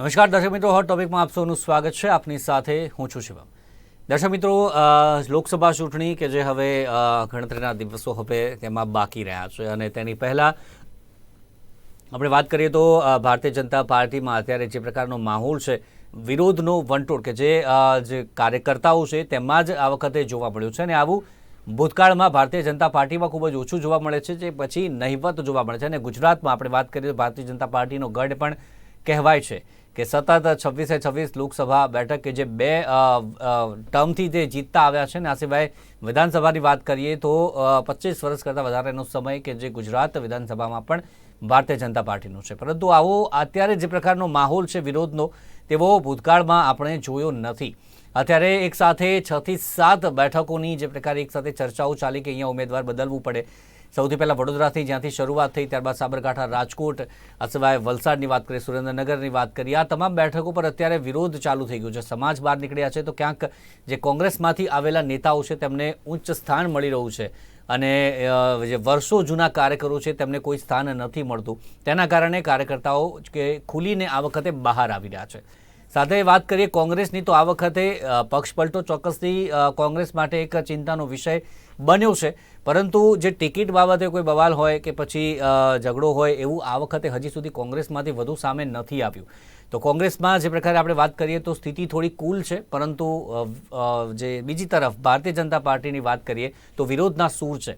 નમસ્કાર, દર્શક મિત્રો હોટ ટોપિકમાં આપ સૌનું સ્વાગત છે. આપની સાથે હું છું શિવમ. દર્શક મિત્રો લોકસભા ચૂંટણી કે જે હવે ગણતરીના દિવસો હવે તેમાં બાકી રહ્યા છે અને તેની પહેલાં આપણે વાત કરીએ તો ભારતીય જનતા પાર્ટીમાં અત્યારે જે પ્રકારનો માહોલ છે, વિરોધનો વંટોળ કે જે જે કાર્યકર્તાઓ છે તેમાં જ આ વખતે જોવા મળ્યું છે અને આવું ભૂતકાળમાં ભારતીય જનતા પાર્ટીમાં ખૂબ જ ઓછું જોવા મળે છે, જે પછી નહિવત જોવા મળે છે. અને ગુજરાતમાં આપણે વાત કરીએ તો ભારતીય જનતા પાર્ટીનો ગઢ પણ કહેવાય છે. કે સતત છવ્વીસે છવ્વીસ લોકસભા બેઠક કે જે બે ટર્મથી જે જીતતા આવ્યા છે ને, આ સિવાય વિધાનસભાની વાત કરીએ તો પચીસ વર્ષ કરતાં વધારેનો સમય કે જે ગુજરાત વિધાનસભામાં પણ ભારતીય જનતા પાર્ટીનું છે. પરંતુ આવો અત્યારે જે પ્રકારનો માહોલ છે, વિરોધનો, તેવો ભૂતકાળમાં આપણે જોયો નથી. અત્યારે એક સાથે છથી સાત બેઠકોની જે પ્રકારે એક સાથે ચર્ચાઓ ચાલી કે અહીંયા ઉમેદવાર બદલવું પડે. સૌથી પહેલાં વડોદરાથી, જ્યાંથી શરૂઆત થઈ ત્યારબાદ સાબરકાંઠા, રાજકોટ, આ સિવાય વલસાડની વાત કરીએ, સુરેન્દ્રનગરની વાત કરીએ, આ તમામ બેઠકો પર અત્યારે વિરોધ ચાલુ થઈ ગયો છે. સમાજ બહાર નીકળ્યા છે તો ક્યાંક જે કોંગ્રેસમાંથી આવેલા નેતાઓ છે તેમને ઉચ્ચ સ્થાન મળી રહ્યું છે અને જે વર્ષો જૂના કાર્યકરો છે તેમને કોઈ સ્થાન નથી મળતું. તેના કારણે કાર્યકર્તાઓ કે ખુલીને આ વખતે બહાર આવી રહ્યા છે. સાથે વાત કરીએ કોંગ્રેસની તો આ વખતે પક્ષ પલટો ચોક્કસથી કોંગ્રેસ માટે એક ચિંતાનો વિષય બન્યો છે. પરંતુ જે ટિકિટ બાબતે કોઈ બવાલ હોય કે પછી ઝઘડો હોય એવું આ વખતે હજી સુધી કોંગ્રેસમાંથી વધુ સામે નથી આવ્યું. તો કોંગ્રેસમાં જે પ્રકારે આપણે વાત કરીએ તો સ્થિતિ થોડી કુલ છે, પરંતુ જે બીજી તરફ ભારતીય જનતા પાર્ટીની વાત કરીએ તો વિરોધના સૂર છે.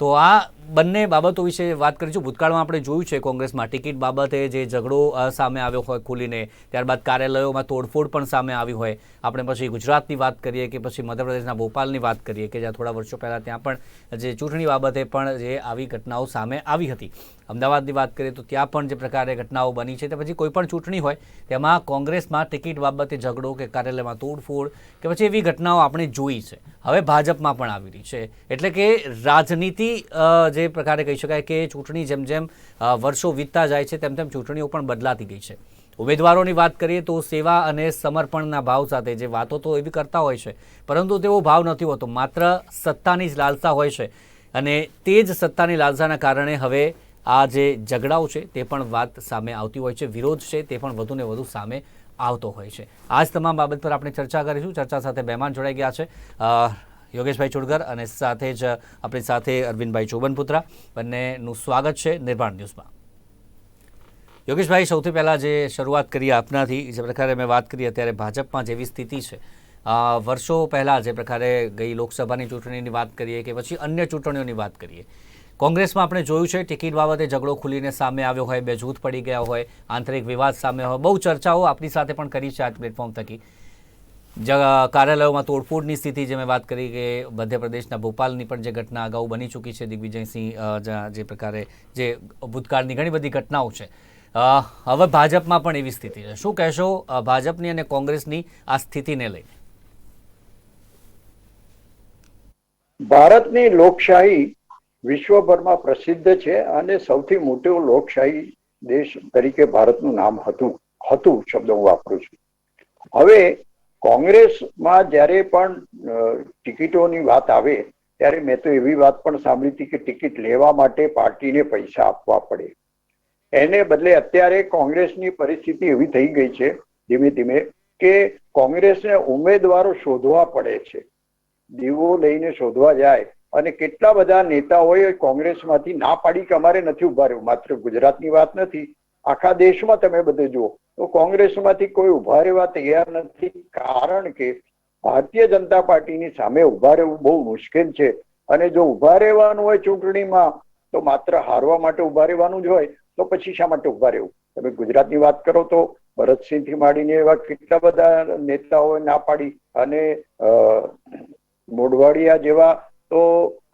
તો આ બંને બાબતો વિશે વાત કરીશું ભૂતકાળમાં આપણે જોયું છે કોંગ્રેસમાં ટિકિટ બાબતે જે ઝઘડો સામે આવ્યો હોય ખુલીને ત્યારબાદ કાર્યાલયોમાં તોડફોડ પણ સામે આવી હોય. આપણે પછી ગુજરાતની વાત કરીએ કે પછી મધ્યપ્રદેશના ભોપાલની વાત કરીએ કે જ્યાં થોડા વર્ષો પહેલાં ત્યાં પણ જે ચૂંટણી બાબતે પણ જે આવી ઘટનાઓ સામે આવી હતી. અમદાવાદની વાત કરીએ તો ત્યાં પણ જે પ્રકારે ઘટનાઓ બની છે તે પછી કોઈ પણ ચૂંટણી હોય તેમાં કોંગ્રેસમાં ટિકિટ બાબતે ઝઘડો કે કાર્યાલયમાં તોડફોડ કે પછી એવી ઘટનાઓ આપણે જોઈ છે. હવે ભાજપમાં પણ આવી રહી છે. એટલે કે રાજનીતિ અ, જે પ્રકારે કહી શકાય કે ચૂંટણી જેમ જેમ વર્ષો વીતતા જાય છે, તેમ તેમ ચૂંટણીઓ પણ બદલાતી ગઈ છે. ઉમેદવારોની વાત કરીએ તો સેવા અને સમર્પણના ભાવ સાથે જે વાતો તો એવી કરતા હોય છે, પરંતુ તેવો ભાવ નથી હોતો, માત્ર સત્તાની જ લાલસા હોય છે. અને તે જ સત્તાની લાલસાના કારણે હવે આ જે ઝઘડાઓ છે, તે પણ વાત સામે આવતી હોય છે, વિરોધ છે, તે પણ વધુને વધુ સામે આવતો હોય છે. આ જ તમામ બાબત પર આપણે ચર્ચા કરીશું. ચર્ચા સાથે મહેમાન જોડાઈ ગયા છે. યોગેશભાઈ ચુડકર અને સાથે જ આપણી સાથે અરવિંદભાઈ ચોબનપુત્રા. બંનેનું સ્વાગત છે નિર્માણ ન્યૂઝમાં. યોગેશભાઈ, સૌથી પહેલાં જે શરૂઆત કરી આપનાથી, જે પ્રકારે મેં વાત કરી અત્યારે ભાજપમાં જેવી સ્થિતિ છે વર્ષો પહેલાં જે પ્રકારે ગઈ લોકસભાની ચૂંટણીની વાત કરીએ કે પછી અન્ય ચૂંટણીઓની વાત કરીએ, કોંગ્રેસમાં આપણે જોયું છે ટિકિટ બાબતે ઝઘડો ખુલીને સામે આવ્યો હોય બે જૂથ પડી ગયા હોય, આંતરિક વિવાદ સામે હોય, બહુ ચર્ચાઓ આપણી સાથે પણ કરી છે આ પ્લેટફોર્મ થકી. કાર્યાલયોમાં તોડફોડની સ્થિતિ જે મેં વાત કરી કે મધ્યપ્રદેશના ભોપાલની પણ જે ઘટના અગાઉ બની ચૂકી છે, દિગ્વિજયસિંહ જે પ્રકારે જે ભૂતકાળની ઘણી બધી ઘટનાઓ છે. હવે ભાજપમાં પણ એવી સ્થિતિ છે. શું કહેશો ભાજપની અને કોંગ્રેસની આ સ્થિતિને લઈને ભારતની લોકશાહી વિશ્વભરમાં પ્રસિદ્ધ છે અને સૌથી મોટો લોકશાહી દેશ તરીકે ભારતનું નામ હતું હતું શબ્દ હું વાપરું છું. હવે કોંગ્રેસમાં જ્યારે પણ ટિકિટોની વાત આવે, ત્યારે મેં તો એવી વાત પણ સાંભળી હતી કે ટિકિટ લેવા માટે પાર્ટીને પૈસા આપવા પડે. એને બદલે અત્યારે કોંગ્રેસની પરિસ્થિતિ એવી થઈ ગઈ છે, ધીમે ધીમે, કે કોંગ્રેસને ઉમેદવારો શોધવા પડે છે. દીવો લઈને શોધવા જાય અને કેટલા બધા નેતાઓએ કોંગ્રેસમાંથી ના પાડી કે અમારે નથી ઊભા રહ્યું માત્ર ગુજરાતની વાત નથી. આખા દેશમાં તમે બધે જુઓ. તો કોંગ્રેસમાંથી કોઈ ઊભા રહેવા તૈયાર નથી. કારણ કે ભારતીય જનતા પાર્ટીની સામે ઊભા રહેવું બહુ મુશ્કેલ છે. અને જો ઊભા રહેવાનું હોય ચૂંટણીમાં, તો માત્ર હારવા માટે ઊભા રહેવાનું જ હોય, તો પછી શા માટે ઊભા રહેવું? તમે ગુજરાતની વાત કરો તો ભરતસિંહથી માંડીને એવા કેટલા બધા નેતાઓએ ના પાડી અને મોઢવાડિયા જેવા તો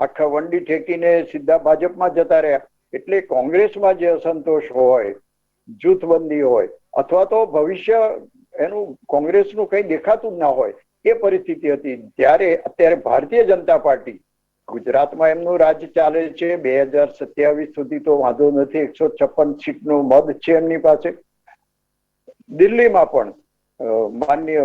આખા વંડી ઠેકીને સીધા ભાજપમાં જતા રહ્યા. એટલે કોંગ્રેસમાં જે અસંતોષ હોય, જૂથબંધી હોય અથવા તો ભવિષ્ય એનું કોંગ્રેસનું કંઈ દેખાતું જ ના હોય, એ પરિસ્થિતિ હતી. ત્યારે અત્યારે ભારતીય જનતા પાર્ટી ગુજરાતમાં એમનું રાજ ચાલે છે. બે હજાર સત્યાવીસ સુધી તો વાંધો નથી, એકસો છપ્પન સીટનું મદ છે એમની પાસે. દિલ્હીમાં પણ માન્ય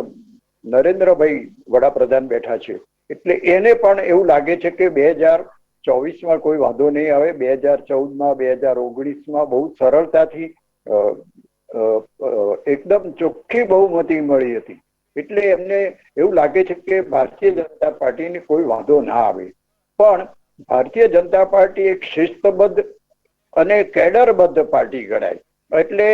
નરેન્દ્રભાઈ વડાપ્રધાન બેઠા છે. એટલે એને પણ એવું લાગે છે કે બે હજાર ચોવીસમાં કોઈ વાંધો નહીં આવે. બે હજાર ચૌદમાં, બે હજાર ઓગણીસમાં બહુ સરળતાથી એકદમ ચોખ્ખી બહુમતી મળી હતી. એટલે એમને એવું લાગે છે કે ભારતીય જનતા પાર્ટીને કોઈ વાંધો ના આવે. પણ ભારતીય જનતા પાર્ટી એક શિસ્તબદ્ધ અને કેડરબદ્ધ પાર્ટી ગણાય. એટલે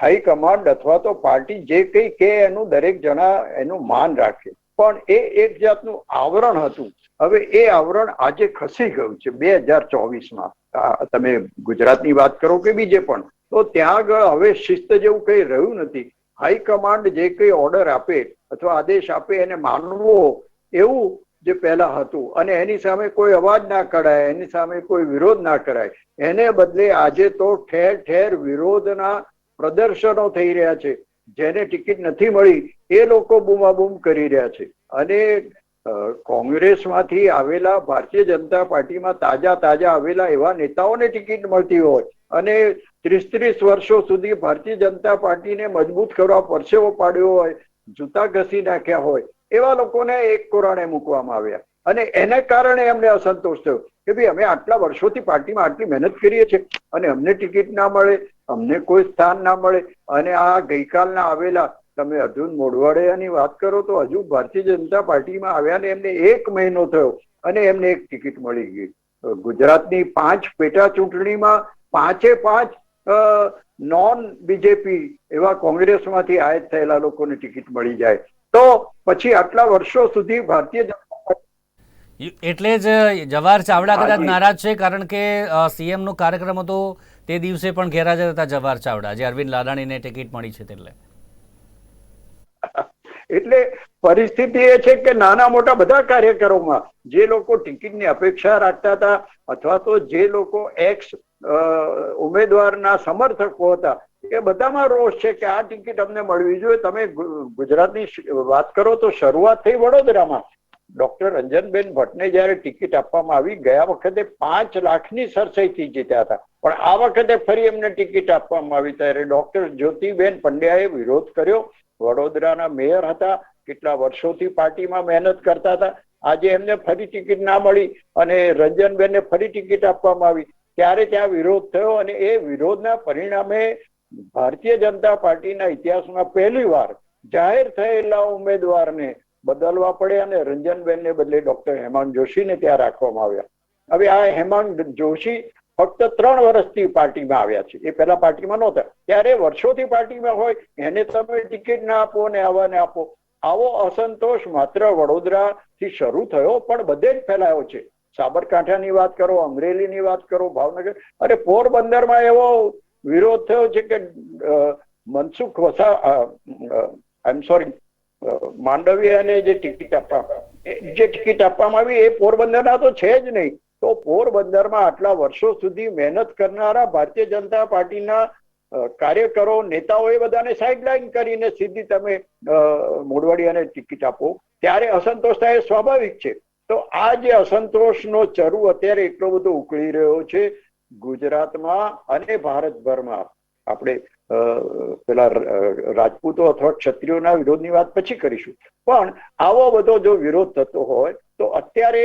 હાઈકમાન્ડ અથવા તો પાર્ટી જે કંઈ કે એનું દરેક જણા એનું માન રાખે. પણ એ એક જાતનું આવરણ હતું. હવે એ આવરણ આજે ખસી ગયું છે. બે હજાર ચોવીસમાં. તમે ગુજરાતની વાત કરો કે બીજે પણ. તો ત્યાં આગળ હવે શિસ્ત જેવું કંઈ રહ્યું નથી. હાઈકમાન્ડ જે કંઈ ઓર્ડર આપે અથવા આદેશ આપે એને માનવો એવું જે પહેલા હતું. અને એની સામે કોઈ અવાજ ના કરાય, એની સામે કોઈ વિરોધ ના કરાય. એને બદલે આજે તો ઠેર ઠેર વિરોધના પ્રદર્શનો થઈ રહ્યા છે. જેને ટિકિટ નથી મળી, એ લોકો બૂમાબૂમ કરી રહ્યા છે. અને કોંગ્રેસમાંથી આવેલા ભારતીય જનતા પાર્ટીમાં તાજા તાજા આવેલા એવા નેતાઓને ટિકિટ મળતી હોય. અને ત્રીસ ત્રીસ વર્ષો સુધી ભારતીય જનતા પાર્ટીને મજબૂત કરવા પરસેવો પાડ્યો હોય, જૂતા ઘસી નાખ્યા હોય, એવા લોકોને એક કોરાણે મૂકવામાં આવ્યા. અને એને કારણે એમને અસંતોષ થયો કે ભાઈ અમે આટલા વર્ષોથી પાર્ટીમાં આટલી મહેનત કરીએ છીએ અને અમને ટિકિટ ના મળે, અમને કોઈ સ્થાન ના મળે અને આ ગઈકાલના આવેલા, તમે અર્જુન મોઢવાડિયાની વાત કરો તો હજુ ભારતીય જનતા પાર્ટીમાં આવ્યા ને એમને એક મહિનો થયો અને એમને એક ટિકિટ મળી ગઈ. ગુજરાતની પાંચ પેટા ચૂંટણીમાં પાંચે પાંચ નોન બીજેપી એવા કોંગ્રેસમાંથી આયત થયેલા લોકોને ટિકિટ મળી જાય. તો પછી આટલા વર્ષો સુધી ભારતીય એટલે જ જવાહર ચાવડા કદાચ નારાજ છે કારણ કે સીએમ નો કાર્યક્રમ હતો તે દિવસે પણ ગેરહાજર હતા જવાહર ચાવડા જે અરવિંદ લાડાણીને ટિકિટ મળી છે એટલે એટલે પરિસ્થિતિ એ છે કે નાના મોટા બધા કાર્યકરોમાં જે લોકો ટિકિટની અપેક્ષા રાખતા હતા અથવા તો જે લોકો એક્સ ઉમેદવારના સમર્થકો હતા. એ બધામાં રોષ છે કે આ ટિકિટ અમને મળવી જોઈએ. તમે ગુજરાતની વાત કરો તો શરૂઆત થઈ વડોદરામાં. ડોક્ટર રંજનબેન ભટ્ટને જયારે ટિકિટ આપવામાં આવી, ગયા વખતે પાંચ લાખની સરસાઈથી જીત્યા હતા. પણ આ વખતે ફરી એમને ટિકિટ આપવામાં આવી. ત્યારે ડોક્ટર જ્યોતિબેન પંડ્યાએ વિરોધ કર્યો. વડોદરાના મેયર હતા. કેટલા વર્ષોથી પાર્ટીમાં મહેનત કરતા હતા. આજે એમને ફરી ટિકિટ ના મળી અને રંજનબેનને ફરી ટિકિટ આપવામાં આવી. ત્યારે ત્યાં વિરોધ થયો અને એ વિરોધના પરિણામે ભારતીય જનતા પાર્ટીના ઇતિહાસમાં પહેલી વાર જાહેર થયેલા ઉમેદવારને બદલવા પડે અને રંજનબેનને બદલે ડોક્ટર હેમાંગ જોશીને ત્યાં રાખવામાં આવ્યા. હવે આ હેમાંગ જોશી ફક્ત ત્રણ વર્ષથી પાર્ટીમાં આવ્યા છે. એ પહેલા પાર્ટીમાં નહોતા. ત્યારે વર્ષોથી પાર્ટીમાં હોય, એને તમે ટિકિટ ના આપો ને આવાને આપો. આવો અસંતોષ માત્ર વડોદરા થી શરૂ થયો, પણ બધે જ ફેલાયો છે. સાબરકાંઠાની વાત કરો, અમરેલીની વાત કરો, ભાવનગર. અરે, પોરબંદરમાં એવો વિરોધ થયો છે કે મનસુખ વસા આઈ એમ સોરી માંડવિયાને જે ટિકિટ આપવા જે ટિકિટ આપવામાં આવી, એ પોરબંદરના તો છે જ નહીં. તો પોરબંદરમાં આટલા વર્ષો સુધી મહેનત કરનારા ભારતીય જનતા પાર્ટીના કાર્યકરો નેતાઓ એ બધાને સાઇડલાઇન કરીને સીધી તમે મોડવાડી અને ટિકિટ આપો. ત્યારે અસંતોષ થાય સ્વાભાવિક છે. તો આ જે અસંતોષનો ચરુ અત્યારે એટલો બધો ઉકળી રહ્યો છે ગુજરાતમાં અને ભારતભરમાં. આપણે પેલા રાજપૂતો અથવા ક્ષત્રિયોના વિરોધની વાત પછી કરીશું. પણ આવો બધો જો વિરોધ થતો હોય, તો અત્યારે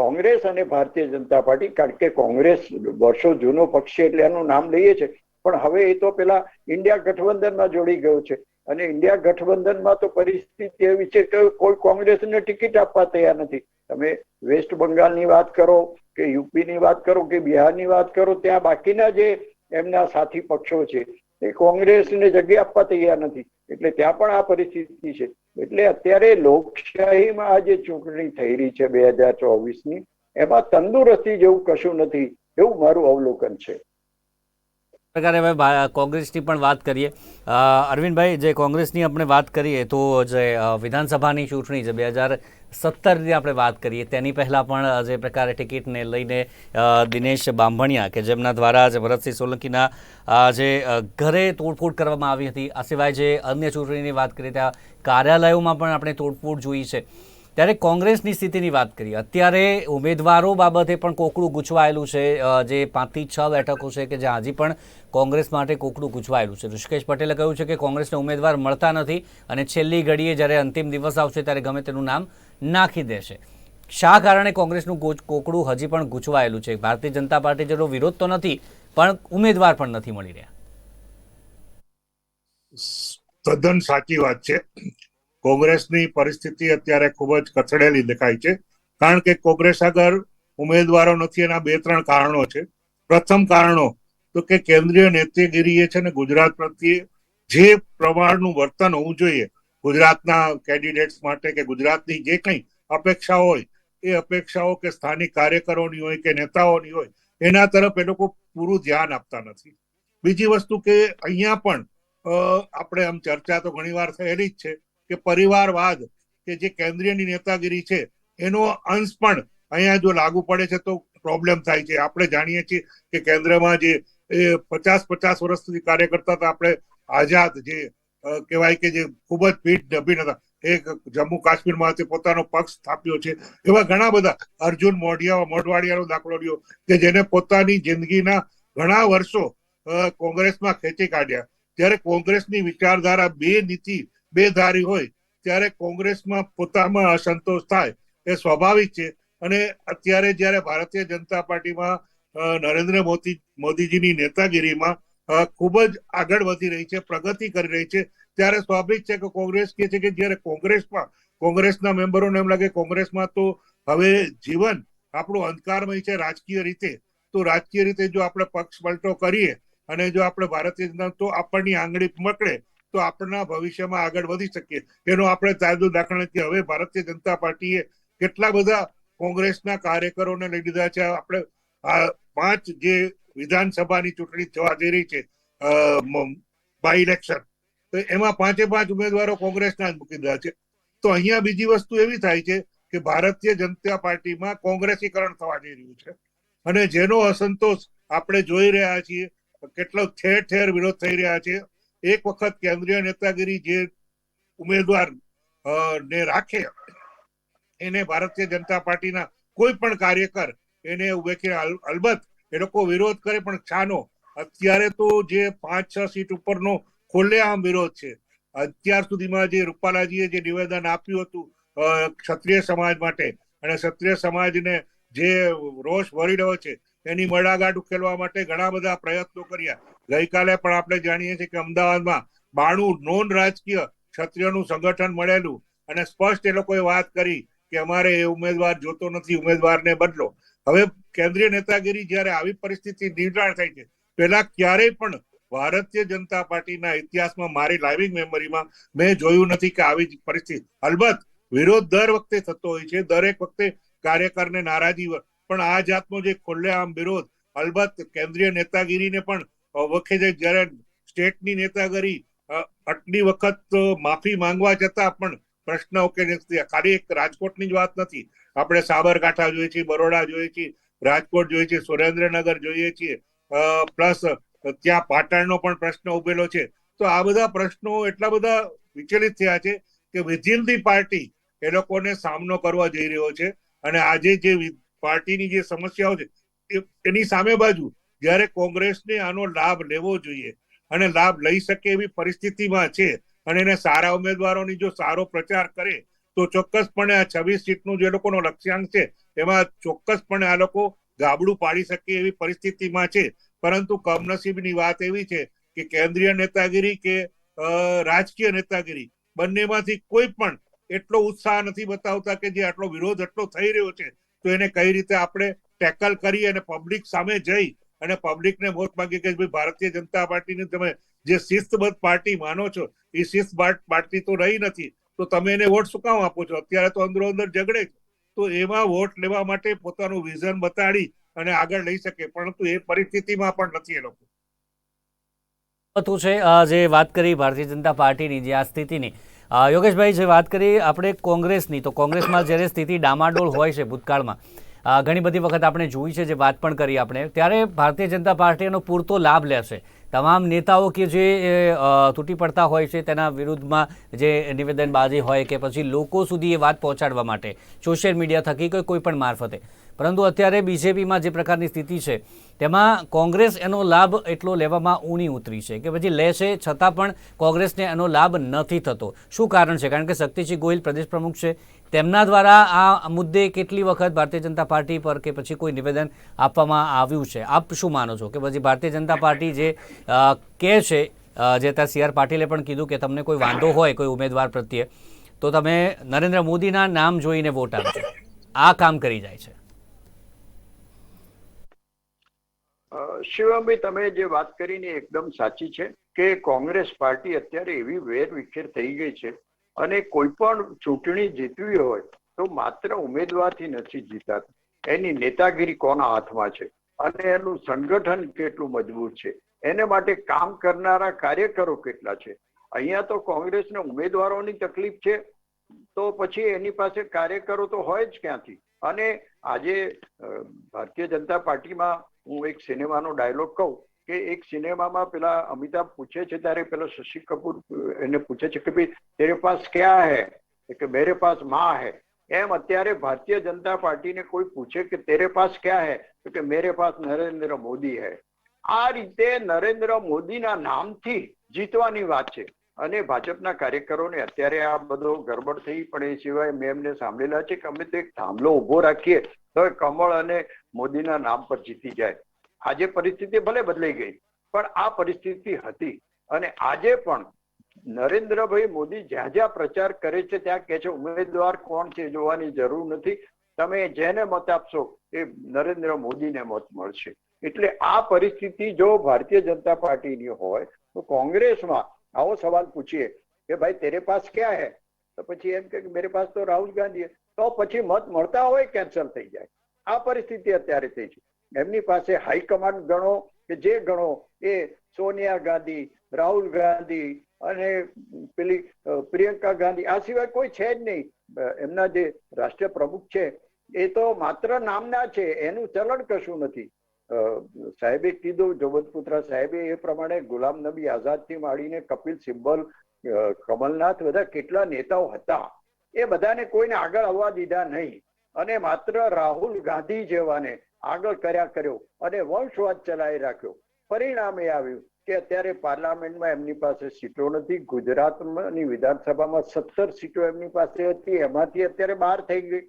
કોંગ્રેસ અને ભારતીય જનતા પાર્ટી, કારણ કે કોંગ્રેસ વર્ષો જૂનો પક્ષ છે એટલે એનું નામ લઈએ છે, પણ હવે એ તો પેલા ઇન્ડિયા ગઠબંધનમાં જોડી ગયો છે. અને ઇન્ડિયા ગઠબંધનમાં તો પરિસ્થિતિ એવી છે કે કોઈ કોંગ્રેસને ટિકિટ આપવા તૈયાર નથી. તમે વેસ્ટ બંગાળની વાત કરો કે યુપીની વાત કરો કે બિહારની વાત કરો, ત્યાં બાકીના જે એમના સાથી પક્ષો છે, એ કોંગ્રેસને જગ્યા આપવા તૈયાર નથી. એટલે ત્યાં પણ આ પરિસ્થિતિ છે. એટલે અત્યારે લોકશાહીમાં આ જે ચૂંટણી થઈ રહી છે બે હજાર ચોવીસની, એમાં તંદુરસ્તી જેવું કશું નથી. એવું મારું અવલોકન છે. પ્રકારે હવે કોંગ્રેસની પણ વાત કરીએ. અરવિંદભાઈ, જે કોંગ્રેસની આપણે વાત કરીએ તો જે વિધાનસભાની ચૂંટણી છે બે હજાર સત્તરની આપણે વાત કરીએ, તેની પહેલાં પણ જે પ્રકારે ટિકિટને લઈને દિનેશ બાંભણિયા કે જેમના દ્વારા જે ભરતસિંહ સોલંકીના જે ઘરે તોડફોડ કરવામાં આવી હતી, આ સિવાય જે અન્ય ચૂંટણીની વાત કરીએ, ત્યાં કાર્યાલયોમાં પણ આપણે તોડફોડ જોઈ છે. ત્યારે કોંગ્રેસની સ્થિતિની વાત કરીએ. અત્યારે ઉમેદવારો બાબતે પણ કોકડું ગૂંચવાયેલું છે. જે પાંચથી છ બેઠકો છે કે જ્યાં હજી પણ કોંગ્રેસ માટે કોકડું ગૂંચવાયેલું છે. ઋષિકેશ પટેલે કહ્યું છે કે કોંગ્રેસને ઉમેદવાર મળતા નથી અને છેલ્લી ઘડીએ જ્યારે અંતિમ દિવસ આવશે ત્યારે ગમે તેનું નામ નાખી દેશે. શા કારણે કોંગ્રેસનું કોકડું હજી પણ ગૂંચવાયેલું છે? ભારતીય જનતા પાર્ટી જેનો વિરોધ તો નથી, પણ ઉમેદવાર પણ નથી મળી રહ્યા. તદ્દન સાચી વાત છે. કોંગ્રેસની પરિસ્થિતિ અત્યારે ખૂબ જ કથળેલી દેખાય છે. કારણ કે કોંગ્રેસ આગળ ઉમેદવારો નથી, એના બે ત્રણ કારણો છે. પ્રથમ કારણો, તો કે કેન્દ્રીય નેતાગીરીએ છે ને ગુજરાત પ્રત્યે જે પ્રમાણનું વર્તન હોવું જોઈએ, ગુજરાતના કેન્ડિડેટ્સ માટે કે ગુજરાતની જે કંઈ અપેક્ષા હોય, એ અપેક્ષાઓ કે સ્થાનિક કાર્યકરોની હોય કે નેતાઓની હોય, એના તરફ એ લોકો પૂરું ધ્યાન આપતા નથી. બીજી વસ્તુ કે અહીંયા પણ આપણે આમ ચર્ચા તો ઘણીવાર થયેલી જ છે કે પરિવારવાદ કે જે કેન્દ્રીયની નેતાગીરી છે, એનો અંશ પણ અહીંયા જો લાગુ પડે છે તો પ્રોબ્લેમ થાય છે. આપણે જાણીએ છીએ કે કેન્દ્રમાં જે પચાસ પચાસ વર્ષ સુધી કાર્ય કરતા હતા આપણે આઝાદ જે કહેવાય કે જે ખૂબ જ પીઠ ડભી હતા. એ જમ્મુ કાશ્મીરમાં તે પોતાનો પક્ષ સ્થાપ્યો છે. એવા ઘણા બધા અર્જુન મોઢિયા, મોઢવાડિયાનો દાખલો લ્યો કે જેને પોતાની જિંદગીના ઘણા વર્ષો કોંગ્રેસમાં ખેંચી કાઢ્યા. જ્યારે કોંગ્રેસની વિચારધારા બે નીતિ બે ધારી હોય, ત્યારે કોંગ્રેસમાં પોતામાં અસંતોષ થાય એ સ્વાભાવિક છે. અને અત્યારે જ્યારે ભારતીય જનતા પાર્ટીમાં નરેન્દ્ર મોદી મોદીજીની નેતાગીરીમાં ખૂબ જ આગળ વધી રહી છે, પ્રગતિ કરી રહી છે, ત્યારે સ્વાભાવિક છે કે કોંગ્રેસ કે છે કે જ્યારે કોંગ્રેસમાં, કોંગ્રેસના મેમ્બરોને એમ લાગે કોંગ્રેસમાં તો હવે જીવન આપણું અંધકારમય છે રાજકીય રીતે. તો રાજકીય રીતે જો આપણે પક્ષ પલટો કરીએ અને જો આપણે ભારતીય જનતા તો આપણની આંગળી પકડે તો આપણા ભવિષ્યમાં આગળ વધી શકીએ. એનો આપણે તાજું દાખલા કે હવે ભારતીય જનતા પાર્ટીએ કેટલા બધા કોંગ્રેસના કાર્યકરોને લઈ લીધા છે. આપણે આ પાંચ જે વિધાનસભાની ચૂંટણી થવા જઈ રહી છે બાય ઇલેક્શન તો એમાં પાંચે પાંચ ઉમેદવારો કોંગ્રેસના જ મૂકી દીધા છે. તો અહીંયા બીજી વસ્તુ એવી થાય છે કે ભારતીય જનતા પાર્ટીમાં કોંગ્રેસીકરણ થવા જઈ રહ્યું છે. અને જેનો અસંતોષ આપણે જોઈ રહ્યા છીએ, કેટલો ઠેર ઠેર વિરોધ થઈ રહ્યા છે. એક વખત કેન્દ્રીય નેતાગીરી જે ઉમેદવાર ને રાખે, એને ભારતીય જનતા પાર્ટીના કોઈ પણ કાર્યકર, એને ઉભેખી અલબત્ત એ લોકો વિરોધ કરે, પણ છાનો. અત્યારે તો જે પાંચ, છ સીટ ઉપરનો ખુલ્લેઆમ વિરોધ છે. અત્યાર સુધીમાં જે રૂપાલાજીએ જે નિવેદન આપ્યું હતું ક્ષત્રિય સમાજ માટે, અને ક્ષત્રિય સમાજને જે રોષ વળી રહ્યો છે, એની મડાગાંઠ ઉકેલવા માટે ઘણા બધા પ્રયત્નો કર્યા. ગઈકાલે પણ આપણે જાણીએ છીએ કે અમદાવાદમાં બાણું નોન રાજકીય ક્ષત્રિયનું સંગઠન મળેલું અને સ્પષ્ટ એ લોકોએ વાત કરી કે અમારે એ ઉમેદવાર જોતો નથી, ઉમેદવારને બદલો. હવે કેન્દ્રીય નેતાગીરી જ્યારે આવી પરિસ્થિતિ નિર્માણ થઈ છે, પહેલા ક્યારેય પણ ભારતીય જનતા પાર્ટીના ઇતિહાસમાં મારી લાઇવિંગ મેમરીમાં મેં જોયું નથી કે આવી પરિસ્થિતિ. અલબત્ત વિરોધ દર વખતે થતો હોય છે, દરેક વખતે કાર્યકરને નારાજી પણ આ જાતનો જે ખુલ્લેઆમ વિરોધ, અલબત્ત કેન્દ્રીય નેતાગીરીને પણ વખતે જ્યારે સ્ટેટની નેતાગીરી આટલી વખત માફી માંગવા જતા પણ પ્રશ્ન ઉકેલી ખાલી એક રાજકોટની જ વાત નથી. આપણે સાબરકાંઠા જોઈએ છીએ, બરોડા જોઈએ છીએ, રાજકોટ જોઈએ છીએ, સુરેન્દ્રનગર જોઈએ છીએ પ્લસ ત્યાં પાટણનો પણ પ્રશ્ન ઉભેલો છે. તો આ બધા પ્રશ્નો એટલા બધા વિચલિત થયા છે કે વિધિન ધી પાર્ટી એ લોકોને સામનો કરવા જઈ રહ્યો છે. અને આજે જે પાર્ટીની જે સમસ્યાઓ છે એની સામે બાજુ જ્યારે કોંગ્રેસને આનો લાભ લેવો જોઈએ અને લાભ લઈ શકે એવી પરિસ્થિતિમાં છે. અને એને સારા ઉમેદવારોની જો સારો પ્રચાર કરે, તો ચોક્કસપણે આ છવ્વીસ સીટનું જે લોકોનો લક્ષ્યાંક છે, એમાં ચોક્કસપણે આ લોકો ગાબડું પાડી શકે એવી પરિસ્થિતિમાં છે. પરંતુ કમનસીબની વાત એવી છે કે કેન્દ્રીય નેતાગીરી કે રાજકીય નેતાગીરી બંનેમાંથી કોઈ પણ એટલો ઉત્સાહ નથી બતાવતા કે જે આટલો વિરોધ એટલો થઈ રહ્યો છે, તો એને કઈ રીતે આપણે ટેકલ કરી અને પબ્લિક સામે જઈ અને પબ્લિકને વોટ માંગી કે ભાઈ ભારતીય જનતા પાર્ટીને તમે જે શિસ્તબદ્ધ પાર્ટી માનો છો, એ શિસ્તબદ્ધ પાર્ટી તો રહી નથી. તો તમે એને વોટ શું કામ આપો છો? અત્યારે તો અંદરો અંદર ઝઘડે છે. તો એમાં વોટ લેવા માટે પોતાનું વિઝન બતાડી અને આગળ લઈ શકે, પરંતુ એ પરિસ્થિતિમાં પણ નથી એ લોકો. હતું છે જે વાત કરી ભારતીય જનતા પાર્ટીની જે આ સ્થિતિની યોગેશભાઈ જે વાત કરી આપણે કોંગ્રેસની, તો કોંગ્રેસમાં જ્યારે સ્થિતિ ડામાડોળ હોય છે ભૂતકાળમાં ઘણી બધી વખત આપણે જોઈ છે, જે વાત પણ કરી આપણે. ત્યારે ભારતીય જનતા પાર્ટી એનો પૂરતો લાભ લેશે તમામ નેતાઓ કે જે તૂટી પડતા હોય છે, તેના વિરુદ્ધમાં જે નિવેદનબાજી હોય કે પછી લોકો સુધી એ વાત પહોંચાડવા માટે સોશિયલ મીડિયા થકી કે કોઈ પણ મારફતે. પરંતુ અત્યારે બીજેપીમાં જે પ્રકારની સ્થિતિ છે, તેમાં કોંગ્રેસ એનો લાભ એટલો લેવામાં ઊણી ઉતરી છે કે પછી લેશે છતાં પણ કોંગ્રેસને એનો લાભ નથી થતો. શું કારણ છે? કારણ કે શક્તિસિંહ ગોહિલ પ્રદેશ પ્રમુખ છે તેમના દ્વારા આ મુદ્દે કેટલી વખત ભારતીય જનતા પાર્ટી પર કે પછી કોઈ નિવેદન આપવામાં આવ્યું છે? આપ શું માનો છો? કે પછી ભારતીય જનતા પાર્ટી જે કહે છે જે ત્યાં સી આર પાટીલે પણ કીધું કે તમને કોઈ વાંધો હોય, કોઈ ઉમેદવાર પ્રત્યે, તો તમે નરેન્દ્ર મોદીના નામ જોઈને વોટ આપજો. આ કામ કરી જાય છે. શિવમભાઈ તમે જે વાત કરીને એકદમ સાચી છે કે કોંગ્રેસ પાર્ટી અત્યારે એવી વેર વિખેર થઈ ગઈ છે અને કોઈ પણ ચૂંટણી જીતવી હોય, તો માત્ર ઉમેદવારથી નથી જીતાતી. એની નેતાગીરી કોના હાથમાં છે? અને એનું સંગઠન કેટલું મજબૂત છે? એને માટે કામ કરનારા કાર્યકરો કેટલા છે? અહીંયા તો કોંગ્રેસને ઉમેદવારોની તકલીફ છે, તો પછી એની પાસે કાર્યકરો તો હોય જ ક્યાંથી? અને આજે ભારતીય જનતા પાર્ટીમાં હું એક સિનેમાનો ડાયલોગ કહું કે એક સિનેમામાં પેલા અમિતાભ પૂછે છે ત્યારે પેલો શશી કપૂર એને પૂછે છે કે ભાઈ, તેરે પાસ ક્યાં હે? કે, મેરે પાસમાં હે. એમ અત્યારે ભારતીય જનતા પાર્ટીને કોઈ પૂછે કે, તેરે પાસ ક્યાં હે? તો કે, મેરે પાસ નરેન્દ્ર મોદી હે. આ રીતે નરેન્દ્ર મોદીના નામથી જીતવાની વાત છે. અને ભાજપના કાર્યકરોને અત્યારે આ બધો ગરબડ થઈ પણ એ સિવાય મેં એમને સાંભળેલા છે કે અમે તો એક થાંભલો ઊભો રાખીએ તો કમળ અને મોદીના નામ પર જીતી જાય. આજે પરિસ્થિતિ ભલે બદલાઈ ગઈ, પણ આ પરિસ્થિતિ હતી. અને આજે પણ નરેન્દ્રભાઈ મોદી જ્યાં જ્યાં પ્રચાર કરે છે, ત્યાં કે છે, ઉમેદવાર કોણ છે જોવાની જરૂર નથી. તમે જેને મત આપશો, એ નરેન્દ્ર મોદીને મત મળશે. એટલે આ પરિસ્થિતિ જો ભારતીય જનતા પાર્ટીની હોય, તો કોંગ્રેસમાં આવો સવાલ પૂછીએ કે, ભાઈ, તેરે પાસ ક્યાં હે? તો પછી એમ કે, મેરે પાસ તો રાહુલ ગાંધી તો પછી મત મળતા હોય, કેન્સલ થઈ જાય. આ પરિસ્થિતિ અત્યારે થઈ છે. એમની પાસે હાઈકમાન્ડ ગણો કે જે ગણો એ સોનિયા ગાંધી, રાહુલ ગાંધી અને પેલી પ્રિયંકા ગાંધી, આ સિવાય કોઈ છે જ નહીં. એમના જે રાષ્ટ્રીય પ્રમુખ છે, એ તો માત્ર નામના છે, એનું ચલણ કશું નથી. સાહેબે કીધું, જગતપુત્રા સાહેબે એ પ્રમાણે ગુલામ નબી આઝાદથી માંડીને કપિલ સિબ્બલ કમલનાથ બધા કેટલા નેતાઓ હતા, એ બધાને કોઈને આગળ આવવા દીધા નહીં. અને માત્ર રાહુલ ગાંધી જેવાને આગળ કર્યા કર્યો અને વંશવાદ ચલાવી રાખ્યો. પરિણામે આવ્યું કે અત્યારે પાર્લામેન્ટમાં એમની પાસે સીટો નથી ગુજરાતની વિધાનસભામાં સત્તર સીટો એમની પાસે હતી, એમાંથી અત્યારે બાર થઈ ગઈ.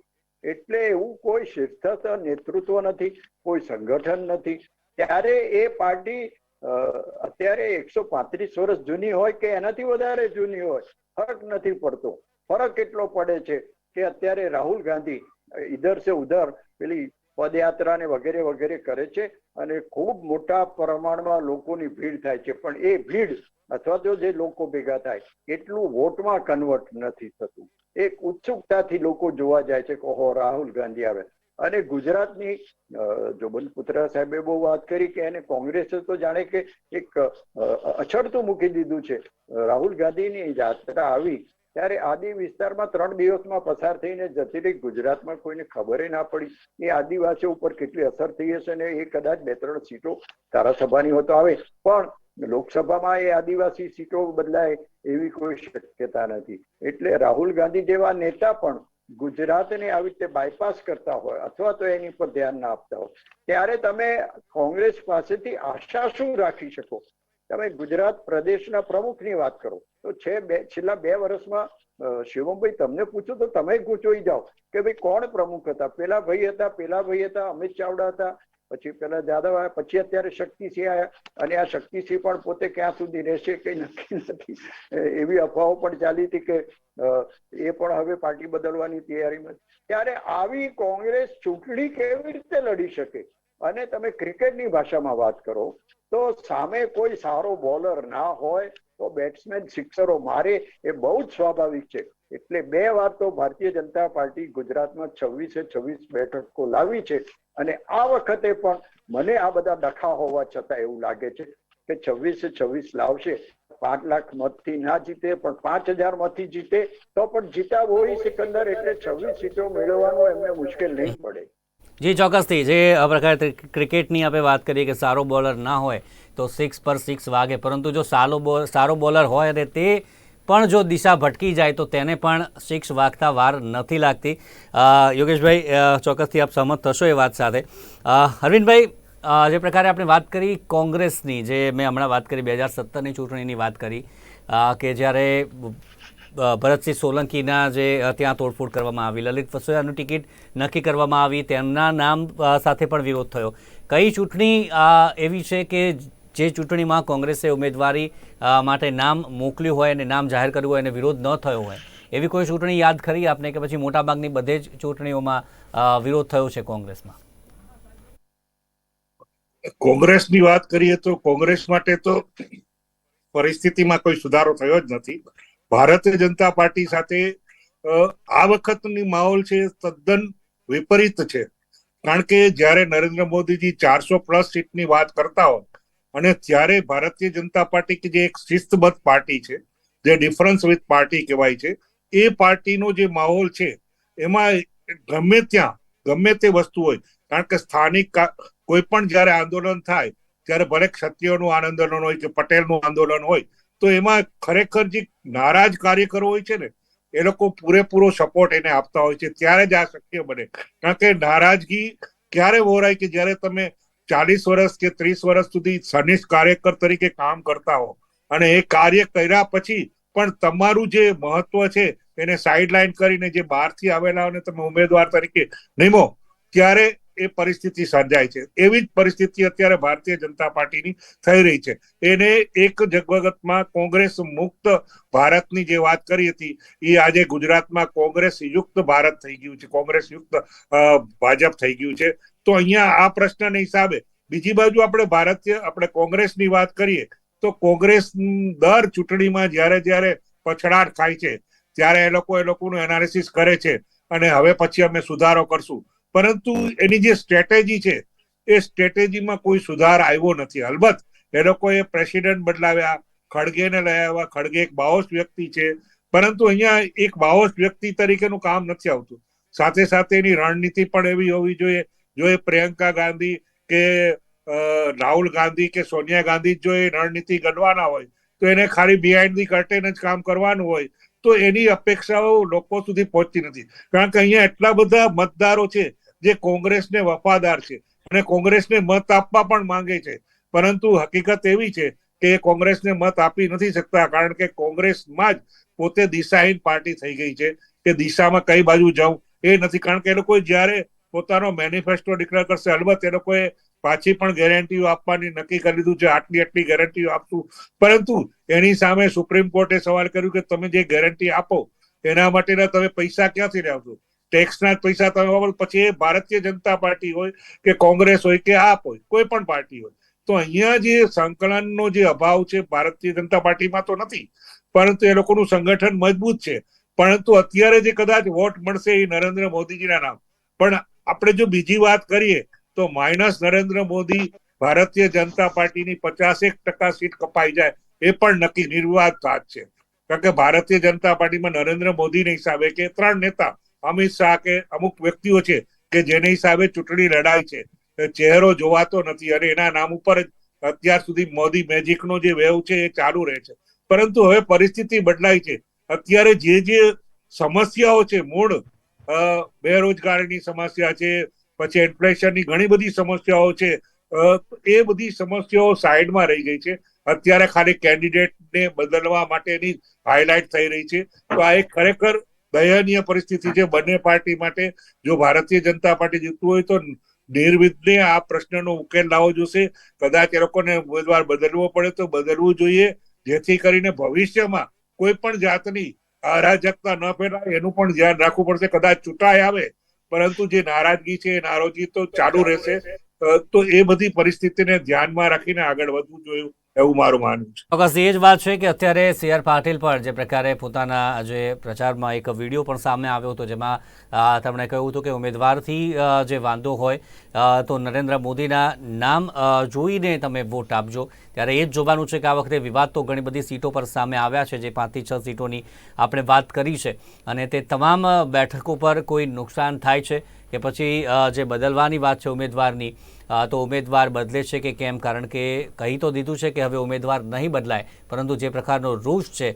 એટલે એવું કોઈ શીર્ષક નેતૃત્વ નથી, કોઈ સંગઠન નથી. ત્યારે એ પાર્ટી અત્યારે એકસો પાંત્રીસ વર્ષ જૂની હોય કે એનાથી વધારે જૂની હોય, ફરક નથી પડતો. ફરક એટલો પડે છે કે અત્યારે રાહુલ ગાંધી ઇધર સે ઉધર, પેલી પદયાત્રા ને વગેરે વગેરે કરે છે અને ખૂબ મોટા પ્રમાણમાં લોકોની ભીડ થાય છે. પણ એ ભીડ અથવા તો જે લોકો ભેગા થાય, એટલું વોટમાં કન્વર્ટ નથી થતું. એક ઉત્સુકતાથી લોકો જોવા જાય છે કે, ઓહો, રાહુલ ગાંધી આવે. અને ગુજરાતની જો જોબન સાહેબે બહુ વાત કરી કે એને કોંગ્રેસે તો જાણે કે એક અછડતું મૂકી દીધું છે. રાહુલ ગાંધીની યાત્રા આવી ત્યારે આદિ વિસ્તારમાં ત્રણ દિવસમાં પસાર થઈને જતી રહી. ગુજરાતમાં કોઈને ખબર ના પડી એ આદિવાસીઓ ઉપર કેટલી અસર થઈ હશે ને એ કદાચ બે ત્રણ સીટો ધારાસભાની હોતો આવે. પણ લોકસભામાં એ આદિવાસી સીટો બદલાય એવી કોઈ શક્યતા નથી. એટલે રાહુલ ગાંધી જેવા નેતા પણ ગુજરાતને આવી રીતે બાયપાસ કરતા હોય અથવા તો એની પર ધ્યાન ના આપતા હોય. ત્યારે તમે કોંગ્રેસ પાસેથી આશા શું રાખી શકો? તમે ગુજરાત પ્રદેશના પ્રમુખની વાત કરો, તો છે બે, છેલ્લા બે વર્ષમાં શિવમભાઈ તમને પૂછો તો તમે ગૂંચવાઈ જાઓ કે ભાઈ કોણ પ્રમુખ હતા? પેલા ભાઈ હતા, પેલા ભાઈ હતા, અમિત ચાવડા હતા, પછી પેલા જાદવ આવ્યા, પછી અત્યારે શક્તિસિંહ આવ્યા, અને આ શક્તિસિંહ પણ પોતે ક્યાં સુધી રહેશે કઈ નક્કી નથી. એવી અફવાઓ પણ ચાલી હતી કે એ પણ હવે પાર્ટી બદલવાની તૈયારીમાં ત્યારે આવી કોંગ્રેસ ચૂંટણી કેવી રીતે લડી શકે? અને તમે ક્રિકેટની ભાષામાં વાત કરો, તો સામે કોઈ સારો બોલર ના હોય, તો બેટ્સમેન સિક્સરો મારે એ બહુ જ સ્વાભાવિક છે. એટલે બે વાર તો ભારતીય જનતા પાર્ટી ગુજરાતમાં છવ્વીસે છવ્વીસ બેઠકો લાવી છે અને આ વખતે પણ મને આ બધા ડખા હોવા છતાં એવું લાગે છે કે છવ્વીસે છવ્વીસ લાવશે. પાંચ લાખ મતથી ના જીતે, પણ પાંચ હજાર મતથી જીતે, તો પણ જીતા હોય સિકંદર એટલે છવ્વીસ સીટો મેળવવાનું એમને મુશ્કેલ નહીં પડે. જી, ચોક્કસથી. જે પ્રકારે ક્રિકેટની આપણે વાત કરીએ કે સારો બોલર ના હોય, તો સિક્સ પર સિક્સ વાગે. પરંતુ જો સારો બોલ સારો બોલર હોય અને તે પણ જો દિશા ભટકી જાય, તો તેને પણ સિક્સ વાગતા વાર નથી લાગતી. યોગેશભાઈ ચોક્કસથી આપ સહમત થશો એ વાત સાથે. અરવિંદભાઈ જે પ્રકારે આપણે વાત કરી કોંગ્રેસની, જે મેં હમણાં વાત કરી, બે હજાર સત્તરની ચૂંટણીની વાત કરી કે જ્યારે ભરતસિંહ સોલંકીના જે ત્યાં તોડફોડ કરવામાં આવી. લલિત વસોયાનું ટિકિટ નક્કી કરવામાં આવી. તેમના નામ સાથે પણ વિરોધ થયો. કઈ ચૂંટણી એવી છે કે જે ચૂંટણીમાં કોંગ્રેસે ઉમેદવારી માટે નામ મોકલ્યું હોય અને નામ જાહેર કર્યું હોય અને વિરોધ ન થયો હોય? એવી કોઈ ચૂંટણી યાદ ખરી આપને કે પછી મોટાભાગની બધે જ ચૂંટણીઓમાં વિરોધ થયો છે કોંગ્રેસમાં? કોંગ્રેસની વાત કરીએ તો કોંગ્રેસ માટે તો પરિસ્થિતિમાં કોઈ સુધારો થયો જ નથી. ભારતીય જનતા પાર્ટી સાથે આ વખતની માહોલ છે તદ્દન વિપરીત છે. કારણ કે જ્યારે નરેન્દ્ર મોદીજી ચારસો પ્લસ સીટની વાત કરતા હોય અને ત્યારે ભારતીય જનતા પાર્ટી કે જે એક શિસ્તબદ્ધ પાર્ટી છે, જે ડિફરન્સ વિથ પાર્ટી કહેવાય છે, એ પાર્ટીનો જે માહોલ છે, એમાં ગમે ત્યાં, ગમે તે વસ્તુ હોય, કારણ કે સ્થાનિક કોઈ પણ જ્યારે આંદોલન થાય, ત્યારે ભલે ક્ષત્રિયોનું આંદોલન હોય કે પટેલનું આંદોલન હોય તો એમાં ખરેખર જે નારાજ કાર્યકરો હોય છે ને, એ લોકો પૂરેપૂરો સપોર્ટ એને આપતા હોય છે. ત્યારે જ આ શક્ય બને. કારણ કે નારાજગી ક્યારે વોરાય કે જ્યારે તમે ચાલીસ વર્ષ કે ત્રીસ વર્ષ સુધી સનિષ્ઠ કાર્યકર તરીકે કામ કરતા હો અને એ કાર્ય કર્યા પછી પણ તમારું જે મહત્વ છે એને સાઇડલાઇન કરીને જે બહારથી આવેલા અને તમે ઉમેદવાર તરીકે નિમો, ત્યારે એ પરિસ્થિતિ સર્જાય છે. એવી જ પરિસ્થિતિ અત્યારે ભારતીય જનતા પાર્ટીની થઈ રહી છે. એને એક જગવગતમાં કોંગ્રેસ મુક્ત ભારતની જે વાત કરી હતી એ આજે ગુજરાતમાં કોંગ્રેસ યુક્ત ભારત થઈ ગયું છે. કોંગ્રેસ યુક્ત ભાજપ થઈ ગયું છે. તો અહીંયા આ પ્રશ્નને હિસાબે બીજી બાજુ આપણે ભારતીય, આપણે કોંગ્રેસની વાત કરીએ, તો કોંગ્રેસ દર ચૂંટણીમાં જ્યારે જ્યારે પછડાટ થાય છે, ત્યારે એ લોકો એ લોકોનું એનાલિસિસ કરે છે. અને હવે પછી અમે સુધારો કરશું. પરંતુ એની જે સ્ટ્રેટેજી છે, એ સ્ટ્રેટેજીમાં કોઈ સુધાર આવ્યો નથી. અલબત્ત, એ લોકોએ પ્રેસિડેન્ટ બદલાવ્યા, ખડગેને લઈ આવ્યા. ખડગે એક બાહોશ વ્યક્તિ છે. પરંતુ અહીંયા એક બાહોશ વ્યક્તિ તરીકેનું કામ નથી આવતું. સાથે સાથે એની રણનીતિ પણ એવી હોવી જોઈએ. જો એ પ્રિયંકા ગાંધી કે રાહુલ ગાંધી કે સોનિયા ગાંધી જો એ રણનીતિ ઘડવાના હોય, તો એને ખાલી બિહાઇન્ડ ધી કર્ટેન જ કામ કરવાનું હોય, તો એની અપેક્ષાઓ લોકો સુધી પહોંચતી નથી. કારણ કે અહીંયા એટલા બધા મતદારો છે જે કોંગ્રેસને વફાદાર છે અને કોંગ્રેસને મત આપવા પણ માંગે છે. પરંતુ હકીકત એવી છે કે કોંગ્રેસને મત આપી નથી શકતા કારણ કે કોંગ્રેસમાં જ પોતે દિશાહીન પાર્ટી થઈ ગઈ છે કે દિશામાં કઈ બાજુ જવું એ નથી. કારણ કે એ લોકોએ જ્યારે પોતાનો મેનિફેસ્ટો ડિક્લેર કરશે, અલબત્ત એ લોકોએ પાછી પણ ગેરંટીઓ આપવાની નક્કી કરી લીધું છે, આટલી આટલી ગેરંટીઓ આપશું. પરંતુ એની સામે સુપ્રીમ કોર્ટે સવાલ કર્યું કે તમે જે ગેરંટી આપો એના માટેના તમે પૈસા ક્યાંથી લાવશો? ટેક્સના પૈસા તમે વાપરો, પછી એ ભારતીય જનતા પાર્ટી હોય કે કોંગ્રેસ હોય કે આપ હોય, કોઈ પણ પાર્ટી હોય. તો અહીંયા જે સંકલનનો જે અભાવ છે, ભારતીય જનતા પાર્ટીમાં તો નથી, પરંતુ એ લોકોનું સંગઠન મજબૂત છે. પરંતુ અત્યારે જે કદાચ વોટ મળશે એ નરેન્દ્ર મોદીજીના નામ. પણ આપણે જો બીજી વાત કરીએ, તો માઇનસ નરેન્દ્ર મોદી ભારતીય જનતા પાર્ટીની પચાસેક ટકા સીટ કપાઈ જાય, એ પણ નક્કી નિર્વાદ વાત છે. કારણ કે ભારતીય જનતા પાર્ટીમાં નરેન્દ્ર મોદીના હિસાબે કે ત્રણ નેતા અમિત શાહ કે અમુક વ્યક્તિઓ છે કે જેને હિસાબે ચૂંટણી લડાઈ છે. ચહેરો જોવાતો નથી અને એના નામ ઉપર જ અત્યાર સુધી મોદી મેજિકનો જે વેવ છે એ ચાલુ રહે છે. પરંતુ હવે પરિસ્થિતિ બદલાઈ છે. અત્યારે જે જે સમસ્યાઓ છે, મૂળ બેરોજગારીની સમસ્યા છે, પછી ઇન્ફ્લેશનની ઘણી બધી સમસ્યાઓ છે એ બધી સમસ્યાઓ સાઈડમાં રહી ગઈ છે. અત્યારે ખાલી કેન્ડિડેટને બદલવા માટેની હાઇલાઇટ થઈ રહી છે. તો આ એક ખરેખર દયનીય પરિસ્થિતિ છે બંને પાર્ટી માટે. જો ભારતીય જનતા પાર્ટી જીતવું હોય તો નિર્વિધને આ પ્રશ્નનો ઉકેલ લાવવો જોશે. કદાચ એ લોકોને ઉમેદવાર બદલવો પડે તો બદલવું જોઈએ. જેથી કરીને ભવિષ્યમાં કોઈ પણ જાતની અરાજકતા ન ફેલાય. એનું પણ ધ્યાન રાખવું પડશે. કદાચ ચૂંટાઈ આવે, પરંતુ જે નારાજગી છે નારાજગી તો ચાલુ રહેશે. તો એ બધી પરિસ્થિતિને ધ્યાનમાં રાખીને આગળ વધવું જોઈએ. એવું મારું માનવું છે. ચોક્કસ એ જ વાત છે કે અત્યારે સી આર પાટીલ પણ જે પ્રકારે પોતાના જે પ્રચારમાં એક વીડિયો પણ સામે આવ્યો હતો જેમાં તેમણે કહ્યું હતું કે ઉમેદવારથી જે વાંધો હોય તો નરેન્દ્ર મોદીના નામ જોઈને તમે વોટ આપજો. ત્યારે એ જ જોવાનું છે કે આ વખતે વિવાદ તો ઘણી બધી સીટો પર સામે આવ્યા છે, જે પાંચથી છ સીટોની આપણે વાત કરી છે. અને તે તમામ બેઠકો પર કોઈ નુકસાન થાય છે કે પછી જે બદલવાની વાત છે ઉમેદવારની તો ઉમેદવાર બદલે છે કે કેમ? કારણ કે કહી તો દીધું છે કે હવે ઉમેદવાર નહીં બદલાય, પરંતુ જે પ્રકારનો રોષ છે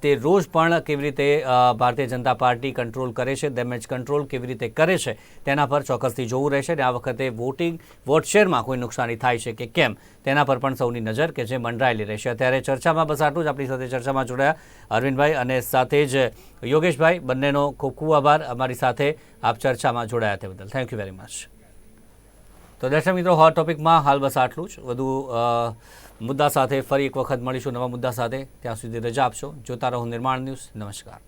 તે રોષ પણ કેવી રીતે ભારતીય જનતા પાર્ટી કંટ્રોલ કરે છે, ડેમેજ કંટ્રોલ કેવી રીતે કરે છે, તેના પર ચોક્કસથી જોવું રહેશે અને આ વખતે વોટિંગ, વોટ શેરમાં કોઈ નુકસાની થાય છે કે કેમ, તેના પર પણ સૌની નજર કે જે મંડરાયેલી રહેશે. અત્યારે ચર્ચામાં બસ આટલું જ. આપણી સાથે ચર્ચામાં જોડાયા અરવિંદભાઈ અને સાથે જ યોગેશભાઈ. બંનેનો ખૂબ ખૂબ આભાર. અમારી સાથે આપ ચર્ચામાં જોડાયા તે બદલ. થેન્ક યુ વેરી મચ તો દર્શક મિત્રો હોટ ટોપિકમાં હાલ બસ આટલું જ. વધુ મુદ્દા સાથે ફરી એક વખત મળીશું નવા મુદ્દા સાથે. ત્યાં સુધી રજા આપશો. જોતા રહો નિર્માણ ન્યૂઝ. નમસ્કાર.